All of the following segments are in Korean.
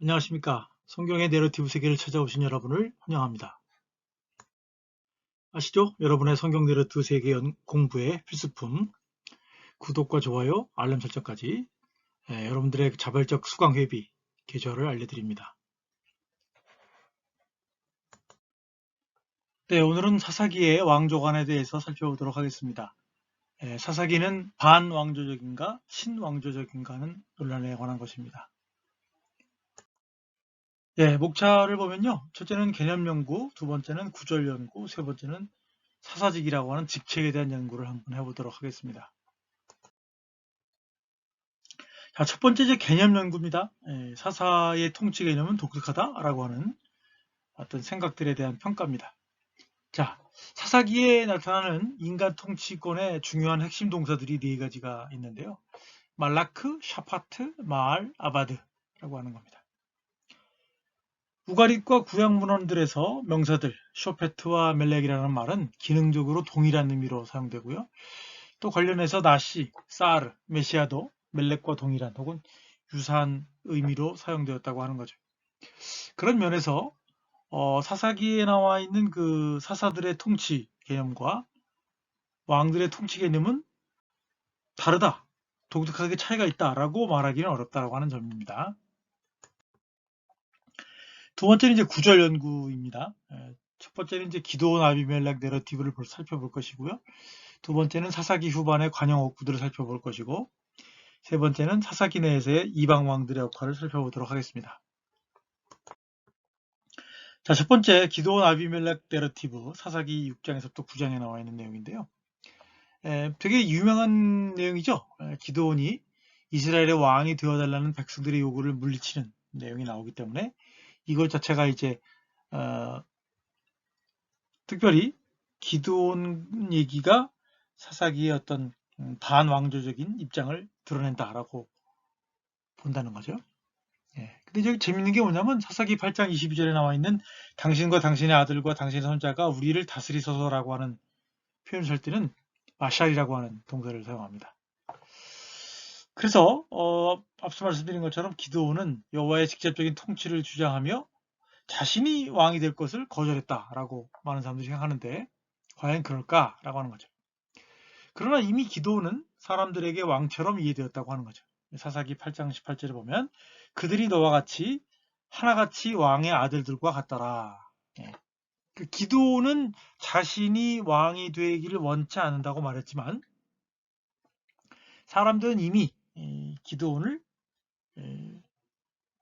안녕하십니까. 성경의 내러티브 세계를 찾아오신 여러분을 환영합니다. 아시죠? 여러분의 성경 내러티브 세계 연 공부의 필수품 구독과 좋아요, 알람 설정까지 예, 여러분들의 자발적 수강 회비 계좌를 알려드립니다. 네, 오늘은 사사기의 왕조관에 대해서 살펴보도록 하겠습니다. 예, 사사기는 반왕조적인가 신왕조적인가는 논란에 관한 것입니다. 예, 목차를 보면요. 첫째는 개념 연구, 두 번째는 구절 연구, 세 번째는 사사직이라고 하는 직책에 대한 연구를 한번 해보도록 하겠습니다. 자, 첫 번째 이제 개념 연구입니다. 예, 사사의 통치 개념은 독특하다라고 하는 어떤 생각들에 대한 평가입니다. 자, 사사기에 나타나는 인간 통치권의 중요한 핵심 동사들이 네 가지가 있는데요. 말라크, 샤파트, 마알, 아바드라고 하는 겁니다. 우가릿과 구약 문헌들에서 명사들 쇼페트와 멜렉이라는 말은 기능적으로 동일한 의미로 사용되고요. 또 관련해서 나시, 사르, 메시아도 멜렉과 동일한 혹은 유사한 의미로 사용되었다고 하는 거죠. 그런 면에서 어, 사사기에 나와 있는 그 사사들의 통치 개념과 왕들의 통치 개념은 다르다, 독특하게 차이가 있다라고 말하기는 어렵다라고 하는 점입니다. 두 번째는 이제 구절 연구입니다. 예, 첫 번째는 이제 기도원 아비멜렉 내러티브를 살펴볼 것이고요. 두 번째는 사사기 후반의 관영 억구들을 살펴볼 것이고 세 번째는 사사기 내에서의 이방 왕들의 역할을 살펴보도록 하겠습니다. 자, 첫 번째 기도원 아비멜렉 내러티브 사사기 6장에서부터 9장에 나와 있는 내용인데요. 에, 예, 되게 유명한 내용이죠. 에, 예, 기도원이 이스라엘의 왕이 되어달라는 백성들의 요구를 물리치는 내용이 나오기 때문에 이것 자체가 이제 어, 특별히 기도원 얘기가 사사기의 어떤 음, 반왕조적인 입장을 드러낸다라고 본다는 거죠. 예. 근데 저기 재밌는 게 뭐냐면 사사기 8장 22절에 나와 있는 당신과 당신의 아들과 당신의 손자가 우리를 다스리소서라고 하는 표현을 쓸 때는 마샬이라고 하는 동사를 사용합니다. 그래서 어, 앞서 말씀드린 것처럼 기도원은 여호와의 직접적인 통치를 주장하며 자신이 왕이 될 것을 거절했다라고 많은 사람들이 생각하는데 과연 그럴까라고 하는 거죠. 그러나 이미 기도원은 사람들에게 왕처럼 이해되었다고 하는 거죠. 사사기 8장 18절에 보면 그들이 너와 같이 하나같이 왕의 아들들과 같더라. 예. 그 기도는 자신이 왕이 되기를 원치 않는다고 말했지만 사람들은 이미 기도원을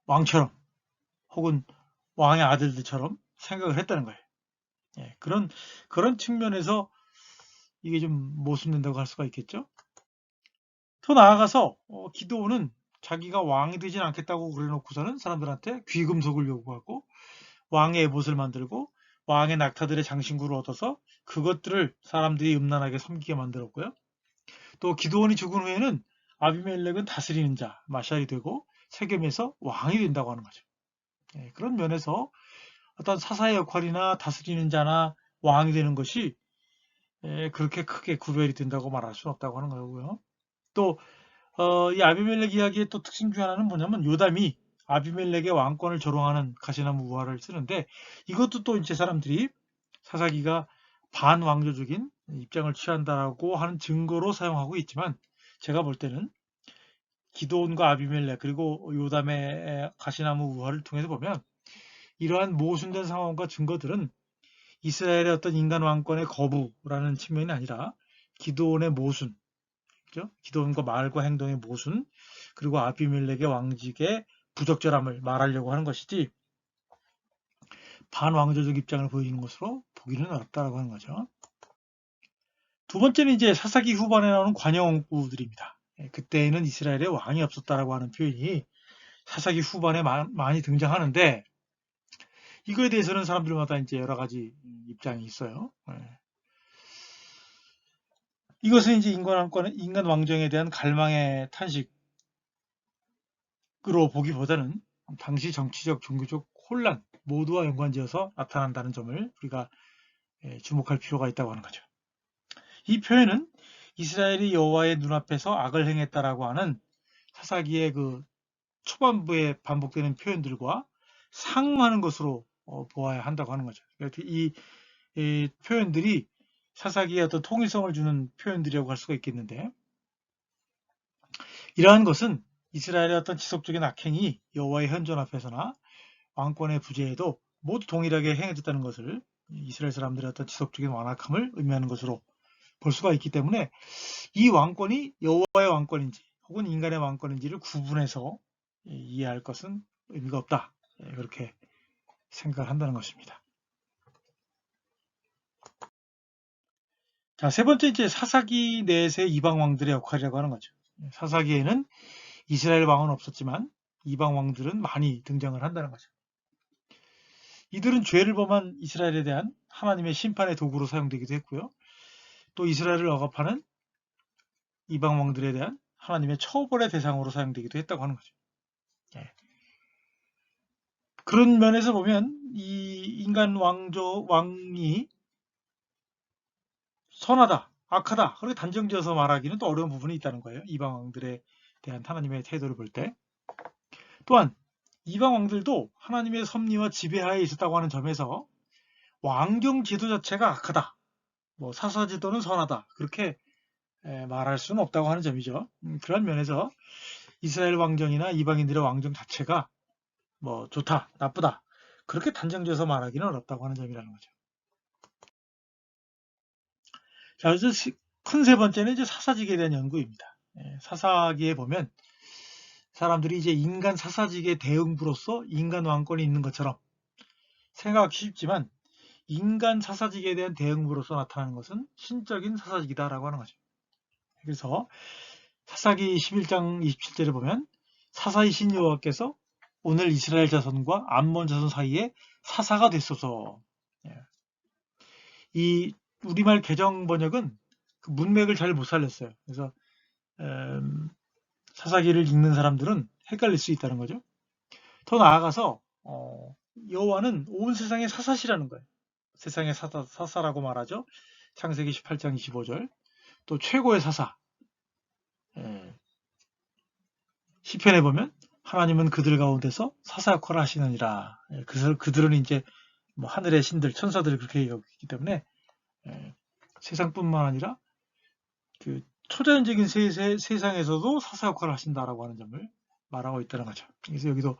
왕처럼 혹은 왕의 아들들처럼 생각을 했다는 거예요. 예, 그런 그런 측면에서 이게 좀 모순된다고 할 수가 있겠죠. 더 나아가서 어, 기도원은 자기가 왕이 되진 않겠다고 그래놓고서는 사람들한테 귀금속을 요구하고 왕의 에봇을 만들고 왕의 낙타들의 장신구를 얻어서 그것들을 사람들이 음란하게 섬기게 만들었고요. 또 기도원이 죽은 후에는 아비멜렉은 다스리는 자, 마샬이 되고 세겜에서 왕이 된다고 하는 거죠. 예, 그런 면에서 어떤 사사의 역할이나 다스리는 자나 왕이 되는 것이 예, 그렇게 크게 구별이 된다고 말할 수는 없다고 하는 거고요. 또, 어, 이 아비멜렉 이야기의 또 특징 중 하나는 뭐냐면 요담이 아비멜렉의 왕권을 조롱하는 가시나무 우화를 쓰는데 이것도 또 이제 사람들이 사사기가 반왕조적인 입장을 취한다라고 하는 증거로 사용하고 있지만 제가 볼 때는 기도원과 아비멜렉 그리고 요담의 가시나무 우화를 통해서 보면 이러한 모순된 상황과 증거들은 이스라엘의 어떤 인간 왕권의 거부라는 측면이 아니라 기도원의 모순, 그죠? 기도원과 말과 행동의 모순, 그리고 아비멜렉의 왕직의 부적절함을 말하려고 하는 것이지 반왕조적 입장을 보이는 것으로 보기는 어렵다라고 하는 거죠. 두 번째는 이제 사사기 후반에 나오는 관영구들입니다. 예, 그때에는 이스라엘에 왕이 없었다라고 하는 표현이 사사기 후반에 많이 등장하는데 이거에 대해서는 사람들마다 이제 여러 가지 입장이 있어요. 예. 이것은 이제 인간 인간 왕정에 대한 갈망의 탄식으로 보기보다는 당시 정치적, 종교적 혼란 모두와 연관지어서 나타난다는 점을 우리가 예, 주목할 필요가 있다고 하는 거죠. 이 표현은 이스라엘이 여호와의 눈앞에서 악을 행했다라고 하는 사사기의 그 초반부에 반복되는 표현들과 상응하는 것으로 어, 보아야 한다고 하는 거죠. 그래서 이, 이 표현들이 사사기의 어떤 통일성을 주는 표현들이라고 할 수가 있겠는데 이러한 것은 이스라엘의 어떤 지속적인 악행이 여호와의 현존 앞에서나 왕권의 부재에도 모두 동일하게 행해졌다는 것을 이스라엘 사람들의 어떤 지속적인 완악함을 의미하는 것으로 볼 수가 있기 때문에 이 왕권이 여호와의 왕권인지 혹은 인간의 왕권인지를 구분해서 이해할 것은 의미가 없다. 예, 그렇게 생각을 한다는 것입니다. 자, 세 번째 이제 사사기 내에서의 이방 왕들의 역할이라고 하는 거죠. 사사기에는 이스라엘 왕은 없었지만 이방 왕들은 많이 등장을 한다는 거죠. 이들은 죄를 범한 이스라엘에 대한 하나님의 심판의 도구로 사용되기도 했고요. 또 이스라엘을 억압하는 이방 왕들에 대한 하나님의 처벌의 대상으로 사용되기도 했다고 하는 거죠. 예. 그런 면에서 보면 이 인간 왕조 왕이 선하다, 악하다 그렇게 단정지어서 말하기는 또 어려운 부분이 있다는 거예요. 이방 왕들에 대한 하나님의 태도를 볼 때. 또한 이방 왕들도 하나님의 섭리와 지배하에 있었다고 하는 점에서 왕정 제도 자체가 악하다. 뭐 사사 제도는 선하다. 그렇게 말할 수는 없다고 하는 점이죠. 음, 그런 면에서 이스라엘 왕정이나 이방인들의 왕정 자체가 뭐 좋다, 나쁘다. 그렇게 단정지어서 말하기는 어렵다고 하는 점이라는 거죠. 자, 그래서 큰 세 번째는 이제 사사직에 대한 연구입니다. 예, 사사기에 보면 사람들이 이제 인간 사사직의 대응부로서 인간 왕권이 있는 것처럼 생각하기 쉽지만 인간 사사직에 대한 대응부로서 나타나는 것은 신적인 사사직이다라고 하는 거죠. 그래서 사사기 11장 27절에 보면 사사이신 여호와께서 오늘 이스라엘 자손과 암몬 자손 사이에 사사가 됐소서. 예. 이 우리말 개정 번역은 그 문맥을 잘 못 살렸어요. 그래서 음, 사사기를 읽는 사람들은 헷갈릴 수 있다는 거죠. 더 나아가서 어, 여호와는 온 세상의 사사시라는 거예요. 세상의 사사, 사사라고 말하죠. 창세기 18장 25절. 또 최고의 사사. 예. 시편에 보면 하나님은 그들 가운데서 사사 역할을 하시느니라. 예. 그, 그들은 이제 뭐 하늘의 신들, 천사들을 그렇게 여기기 때문에 예. 세상뿐만 아니라 그 초자연적인 세, 상에서도 사사 역할을 하신다라고 하는 점을 말하고 있다는 거죠. 그래서 여기도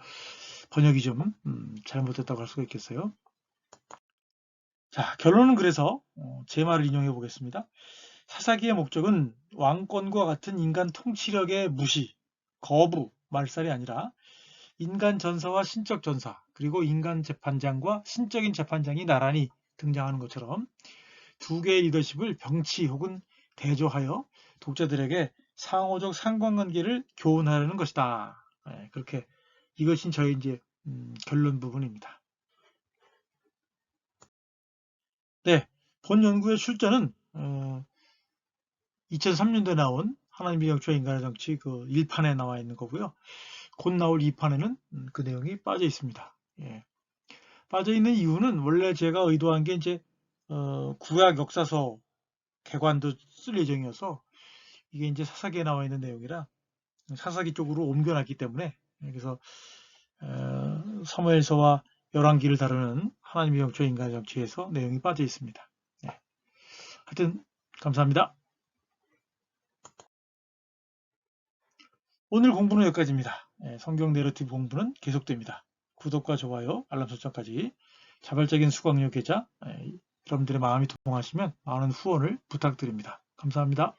번역이 좀 음, 잘못됐다고 할 수가 있겠어요. 자, 결론은 그래서 어, 제 말을 인용해 보겠습니다. 사사기의 목적은 왕권과 같은 인간 통치력의 무시, 거부, 말살이 아니라 인간 전사와 신적 전사, 그리고 인간 재판장과 신적인 재판장이 나란히 등장하는 것처럼 두 개의 리더십을 병치 혹은 대조하여 독자들에게 상호적 상관관계를 교훈하려는 것이다. 네, 그렇게 이것이 저희 이제 음, 결론 부분입니다. 네, 본 연구의 출전은 어, 2003년도에 나온 하나님의 영초와 인간의 정치 그 1판에 나와 있는 거고요. 곧 나올 2판에는 음, 그 내용이 빠져 있습니다. 예. 빠져 있는 이유는 원래 제가 의도한 게 이제 어, 구약 역사서 개관도 쓸 예정이어서 이게 이제 사사기에 나와 있는 내용이라 사사기 쪽으로 옮겨놨기 때문에 그래서 어, 사무엘서와 열왕기를 다루는 하나님의 영초 인간의 정치에서 내용이 빠져 있습니다. 네. 하여튼 감사합니다. 오늘 공부는 여기까지입니다. 네, 성경 내러티브 공부는 계속됩니다. 구독과 좋아요, 알람 설정까지 자발적인 수강료 계좌 네, 여러분들의 마음이 동하시면 많은 후원을 부탁드립니다. 감사합니다.